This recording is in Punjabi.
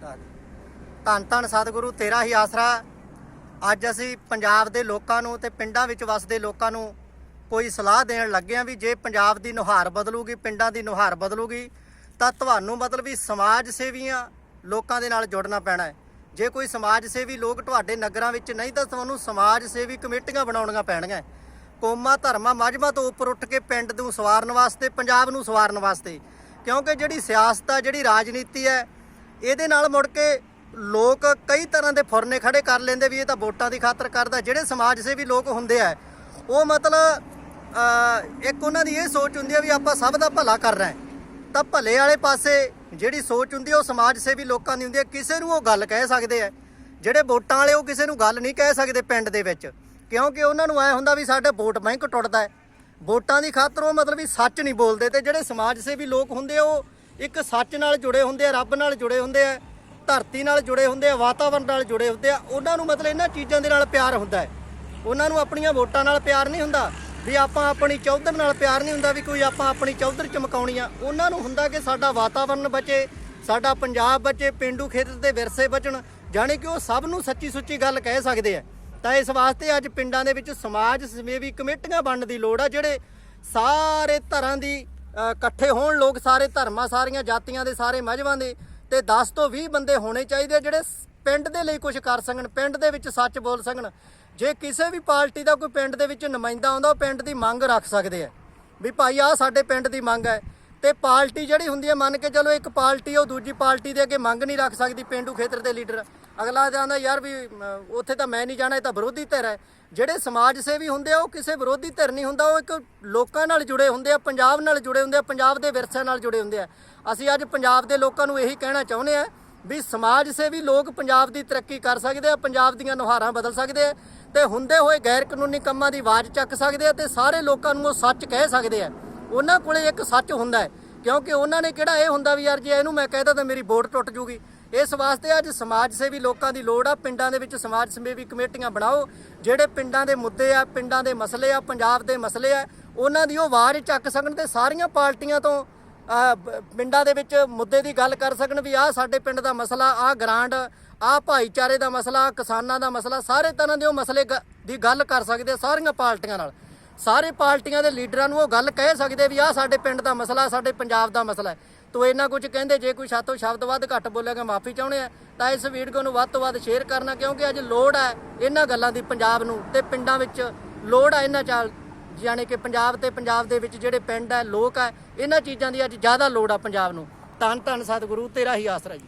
ਧੰਨ ਧੰਨ ਸਤਿਗੁਰੂ, ਤੇਰਾ ਹੀ ਆਸਰਾ ਅੱਜ ਅਸੀਂ ਪੰਜਾਬ ਦੇ ਲੋਕਾਂ ਨੂੰ ਤੇ ਪਿੰਡਾਂ ਵਿੱਚ ਵਸਦੇ ਲੋਕਾਂ ਨੂੰ ਕੋਈ ਸਲਾਹ ਦੇਣ ਲੱਗੇ ਆ ਵੀ ਜੇ ਪੰਜਾਬ ਦੀ ਨੁਹਾਰ ਬਦਲੂਗੀ, ਪਿੰਡਾਂ ਦੀ ਨੁਹਾਰ ਬਦਲੂਗੀ, ਤਾਂ ਤੁਹਾਨੂੰ ਮਤਲਬ ਵੀ ਸਮਾਜ ਸੇਵੀਆਂ ਲੋਕਾਂ ਦੇ ਨਾਲ ਜੁੜਨਾ ਪੈਣਾ ਹੈ। ਜੇ ਕੋਈ ਸਮਾਜ ਸੇਵੀ ਲੋਕ ਤੁਹਾਡੇ ਨਗਰਾਂ ਵਿੱਚ ਨਹੀਂ, ਤਾਂ ਤੁਹਾਨੂੰ ਸਮਾਜ ਸੇਵੀ ਕਮੇਟੀਆਂ ਬਣਾਉਣੀਆਂ ਪੈਣਗੀਆਂ। ਕੌਮਾਂ, ਧਰਮਾਂ ਮਜਮਾਂ ਤੋਂ ਉੱਪਰ ਉੱਠ ਕੇ ਪਿੰਡ ਨੂੰ ਸਵਾਰਨ ਵਾਸਤੇ, ਪੰਜਾਬ ਨੂੰ ਸਵਾਰਨ ਵਾਸਤੇ। ਕਿਉਂਕਿ ਜਿਹੜੀ ਸਿਆਸਤ ਆ ਜਿਹੜੀ ਰਾਜਨੀਤੀ ਹੈ ਇਹਦੇ ਨਾਲ ਮੁੜ ਕੇ ਲੋਕ ਕਈ ਤਰ੍ਹਾਂ ਦੇ ਫੁਰਨੇ ਖੜੇ ਕਰ ਲੈਂਦੇ ਵੀ ਇਹ ਤਾਂ ਵੋਟਾਂ ਦੀ ਖਾਤਰ ਕਰਦਾ। ਜਿਹੜੇ ਸਮਾਜ ਸੇਵੀ ਲੋਕ ਹੁੰਦੇ ਆ, ਉਹ ਮਤਲਬ ਇੱਕ ਉਹਨਾਂ ਦੀ ਇਹ ਸੋਚ ਹੁੰਦੀ ਹੈ ਵੀ ਆਪਾਂ ਸਭ ਦਾ ਭਲਾ ਕਰ ਰਹੇ ਤਾਂ ਭਲੇ ਵਾਲੇ ਪਾਸੇ ਜਿਹੜੀ ਸੋਚ ਹੁੰਦੀ ਹੈ ਉਹ ਸਮਾਜ ਸੇਵੀ ਲੋਕਾਂ ਦੀ ਹੁੰਦੀ ਹੈ ਕਿਸੇ ਨੂੰ ਉਹ ਗੱਲ ਕਹਿ ਸਕਦੇ ਆ। ਜਿਹੜੇ ਵੋਟਾਂ ਵਾਲੇ, ਉਹ ਕਿਸੇ ਨੂੰ ਗੱਲ ਨਹੀਂ ਕਹਿ ਸਕਦੇ ਪਿੰਡ ਦੇ ਵਿੱਚ। ਕਿਉਂਕਿ ਉਹਨਾਂ ਨੂੰ ਐ ਹੁੰਦਾ ਵੀ ਸਾਡੇ ਵੋਟ ਬੈਂਕ ਟੁੱਟਦਾ ਹੈ। ਵੋਟਾਂ ਦੀ ਖਾਤਰ ਉਹ ਮਤਲਬ ਵੀ ਸੱਚ ਨਹੀਂ ਬੋਲਦੇ ਤੇ ਜਿਹੜੇ ਸਮਾਜ ਸੇਵੀ ਲੋਕ ਹੁੰਦੇ ਉਹ ਇੱਕ ਸੱਚ ਨਾਲ ਜੁੜੇ ਹੁੰਦੇ ਆ, ਰੱਬ ਨਾਲ ਜੁੜੇ ਹੁੰਦੇ ਆ, ਧਰਤੀ ਨਾਲ ਜੁੜੇ ਹੁੰਦੇ ਆ ਵਾਤਾਵਰਣ ਨਾਲ ਜੁੜੇ ਹੁੰਦੇ ਆ, ਉਹਨਾਂ ਨੂੰ ਮਤਲਬ ਇਹਨਾਂ ਚੀਜ਼ਾਂ ਦੇ ਨਾਲ ਪਿਆਰ ਹੁੰਦਾ ਹੈ। ਉਹਨਾਂ ਨੂੰ ਆਪਣੀਆਂ ਵੋਟਾਂ ਨਾਲ ਪਿਆਰ ਨਹੀਂ ਹੁੰਦਾ, ਵੀ ਆਪਾਂ ਆਪਣੀ ਚੌਧਰ ਨਾਲ ਪਿਆਰ ਨਹੀਂ ਹੁੰਦਾ ਵੀ ਕੋਈ ਆਪਾਂ ਆਪਣੀ ਚੌਧਰ ਚਮਕਾਉਣੀ ਆ। ਉਹਨਾਂ ਨੂੰ ਹੁੰਦਾ ਕਿ ਸਾਡਾ ਵਾਤਾਵਰਣ ਬਚੇ, ਸਾਡਾ ਪੰਜਾਬ ਬਚੇ, ਪਿੰਡੂ ਖੇਤਰ ਦੇ ਵਿਰਸੇ ਬਚਣ, ਜਾਣੀ ਕਿ ਉਹ ਸਭ ਨੂੰ ਸੱਚੀ ਸੁੱਚੀ ਗੱਲ ਕਹਿ ਸਕਦੇ ਆ। ਤਾਂ ਇਸ ਵਾਸਤੇ ਅੱਜ ਪਿੰਡਾਂ ਦੇ ਵਿੱਚ ਸਮਾਜ ਸੇਵੀ ਕਮੇਟੀਆਂ ਬਣਨ ਦੀ ਲੋੜ ਆ, ਜਿਹੜੇ ਸਾਰੇ ਧਰਾਂ ਦੀ ਇਕੱਠੇ ਹੋਣ ਲੋਕ ਸਾਰੇ ਧਰਮਾਂ ਸਾਰੀਆਂ, ਜਾਤੀਆਂ ਦੇ ਸਾਰੇ ਮਜ਼ਹਬਾਂ ਦੇ ਤੇ 10 ਤੋਂ 20 ਬੰਦੇ ਹੋਣੇ ਚਾਹੀਦੇ ਆ ਜਿਹੜੇ ਪਿੰਡ ਦੇ ਲਈ ਕੁਝ ਕਰ ਸਕਣ, ਪਿੰਡ ਦੇ ਵਿੱਚ ਸੱਚ ਬੋਲ ਸਕਣ। ਜੇ ਕਿਸੇ ਵੀ ਪਾਰਟੀ ਦਾ ਕੋਈ ਪਿੰਡ ਦੇ ਵਿੱਚ ਨੁਮਾਇੰਦਾ ਆਉਂਦਾ, ਉਹ ਪਿੰਡ ਦੀ ਮੰਗ ਰੱਖ ਸਕਦੇ ਆ। ਵੀ ਭਾਈ ਆ ਸਾਡੇ ਪਿੰਡ ਦੀ ਮੰਗ ਹੈ। ਤੇ ਪਾਰਟੀ ਜਿਹੜੀ ਹੁੰਦੀ ਹੈ, ਮੰਨ ਕੇ ਚਲੋ ਇੱਕ ਪਾਰਟੀ ਉਹ ਦੂਜੀ ਪਾਰਟੀ ਦੇ ਅੱਗੇ ਮੰਗ ਨਹੀਂ ਰੱਖ ਸਕਦੀ, ਪਿੰਡੂ ਖੇਤਰ ਦੇ ਲੀਡਰ। ਅਗਲਾ ਕਹਿੰਦਾ, ਯਾਰ ਵੀ ਉੱਥੇ ਤਾਂ ਮੈਂ ਨਹੀਂ ਜਾਣਾ, ਇਹ ਤਾਂ ਵਿਰੋਧੀ ਧਿਰ ਹੈ। ਜਿਹੜੇ ਸਮਾਜ ਸੇਵੀ ਹੁੰਦੇ ਆ, ਉਹ ਕਿਸੇ ਵਿਰੋਧੀ ਧਿਰ ਨਹੀਂ ਹੁੰਦਾ, ਉਹ ਇੱਕ ਲੋਕਾਂ ਨਾਲ ਜੁੜੇ ਹੁੰਦੇ ਆ, ਪੰਜਾਬ ਨਾਲ ਜੁੜੇ ਹੁੰਦੇ ਆ, ਪੰਜਾਬ ਦੇ ਵਿਰਸੇ ਨਾਲ ਜੁੜੇ ਹੁੰਦੇ ਆ। ਅਸੀਂ ਅੱਜ ਪੰਜਾਬ ਦੇ ਲੋਕਾਂ ਨੂੰ ਇਹੀ ਕਹਿਣਾ ਚਾਹੁੰਦੇ ਆ ਵੀ ਸਮਾਜ ਸੇਵੀ ਲੋਕ ਪੰਜਾਬ ਦੀ ਤਰੱਕੀ ਕਰ ਸਕਦੇ ਆ, ਪੰਜਾਬ ਦੀਆਂ ਨੁਹਾਰਾਂ ਬਦਲ ਸਕਦੇ ਆ ਤੇ ਹੁੰਦੇ ਹੋਏ ਗੈਰ ਕਾਨੂੰਨੀ ਕੰਮਾਂ ਦੀ ਆਵਾਜ਼ ਚੱਕ ਸਕਦੇ ਆ ਤੇ ਸਾਰੇ ਲੋਕਾਂ ਨੂੰ ਉਹ ਸੱਚ ਕਹਿ ਸਕਦੇ ਆ। ਉਹਨਾਂ ਕੋਲੇ ਇੱਕ ਸੱਚ ਹੁੰਦਾ ਹੈ, ਕਿਉਂਕਿ ਉਹਨਾਂ ਨੇ ਕਿਹੜਾ ਇਹ ਹੁੰਦਾ ਵੀ ਯਾਰ ਜੇ ਇਹਨੂੰ ਮੈਂ ਕਹਿਦਾ ਤਾਂ ਮੇਰੀ ਵੋਟ ਟੁੱਟ ਜੂਗੀ। ਇਸ ਵਾਸਤੇ ਅੱਜ ਸਮਾਜ ਸੇਵੀ ਲੋਕਾਂ ਦੀ ਲੋੜ ਆ। ਪਿੰਡਾਂ ਦੇ ਵਿੱਚ ਸਮਾਜ ਸੇਵੀ ਕਮੇਟੀਆਂ ਬਣਾਓ। ਜਿਹੜੇ ਪਿੰਡਾਂ ਦੇ ਮੁੱਦੇ ਆ, ਪਿੰਡਾਂ ਦੇ ਮਸਲੇ ਆ, ਪੰਜਾਬ ਦੇ ਮਸਲੇ ਆ, ਉਹਨਾਂ ਦੀ ਉਹ ਆਵਾਜ਼ ਚੱਕ ਸਕਣ ਤੇ ਸਾਰੀਆਂ ਪਾਰਟੀਆਂ ਤੋਂ ਪਿੰਡਾਂ ਦੇ ਵਿੱਚ ਮੁੱਦੇ ਦੀ ਗੱਲ ਕਰ ਸਕਣ ਵੀ ਆਹ ਸਾਡੇ ਪਿੰਡ ਦਾ ਮਸਲਾ, ਆਹ ਗ੍ਰਾਂਡ, ਆਹ ਭਾਈਚਾਰੇ ਦਾ ਮਸਲਾ, ਆਹ ਕਿਸਾਨਾਂ ਦਾ ਮਸਲਾ, ਸਾਰੇ ਤਰ੍ਹਾਂ ਦੇ ਉਹ ਮਸਲੇ ਗ- ਦੀ ਗੱਲ ਕਰ ਸਕਦੇ ਆ ਸਾਰੀਆਂ ਪਾਰਟੀਆਂ ਨਾਲ। ਸਾਰੇ ਪਾਰਟੀਆਂ ਦੇ ਲੀਡਰਾਂ ਨੂੰ ਉਹ ਗੱਲ ਕਹਿ ਸਕਦੇ ਵੀ ਆਹ ਸਾਡੇ ਪਿੰਡ ਦਾ ਮਸਲਾ, ਸਾਡੇ ਪੰਜਾਬ ਦਾ ਮਸਲਾ ਹੈ। ਤੋ ਇਹਨਾਂ ਕੁਝ ਕਹਿੰਦੇ, ਜੇ ਕੋਈ ਸਾਤੋਂ ਸ਼ਬਦ ਵੱਧ ਘੱਟ ਬੋਲੇਗਾ ਮਾਫੀ ਚਾਹੁੰਦੇ ਆ, ਤਾਂ ਇਸ ਵੀਡੀਓ ਨੂੰ ਵੱਧ ਤੋਂ ਵੱਧ ਸ਼ੇਅਰ ਕਰਨਾ, ਕਿਉਂਕਿ ਅੱਜ ਲੋੜ ਹੈ ਇਹਨਾਂ ਗੱਲਾਂ ਦੀ ਪੰਜਾਬ ਨੂੰ ਤੇ ਪਿੰਡਾਂ ਵਿੱਚ ਲੋੜ ਹੈ ਇਹਨਾਂ ਚਾਲ, ਯਾਨੀ ਕਿ ਪੰਜਾਬ ਤੇ ਪੰਜਾਬ ਦੇ ਵਿੱਚ ਜਿਹੜੇ ਪਿੰਡ ਹੈ ਲੋਕ ਹੈ ਇਹਨਾਂ ਚੀਜ਼ਾਂ ਦੀ ਅੱਜ ਜ਼ਿਆਦਾ ਲੋੜ ਆ ਪੰਜਾਬ ਨੂੰ। ਧੰਨ ਧੰਨ ਸਤਿਗੁਰੂ, ਤੇਰਾ ਹੀ ਆਸਰਾ ਜੀ।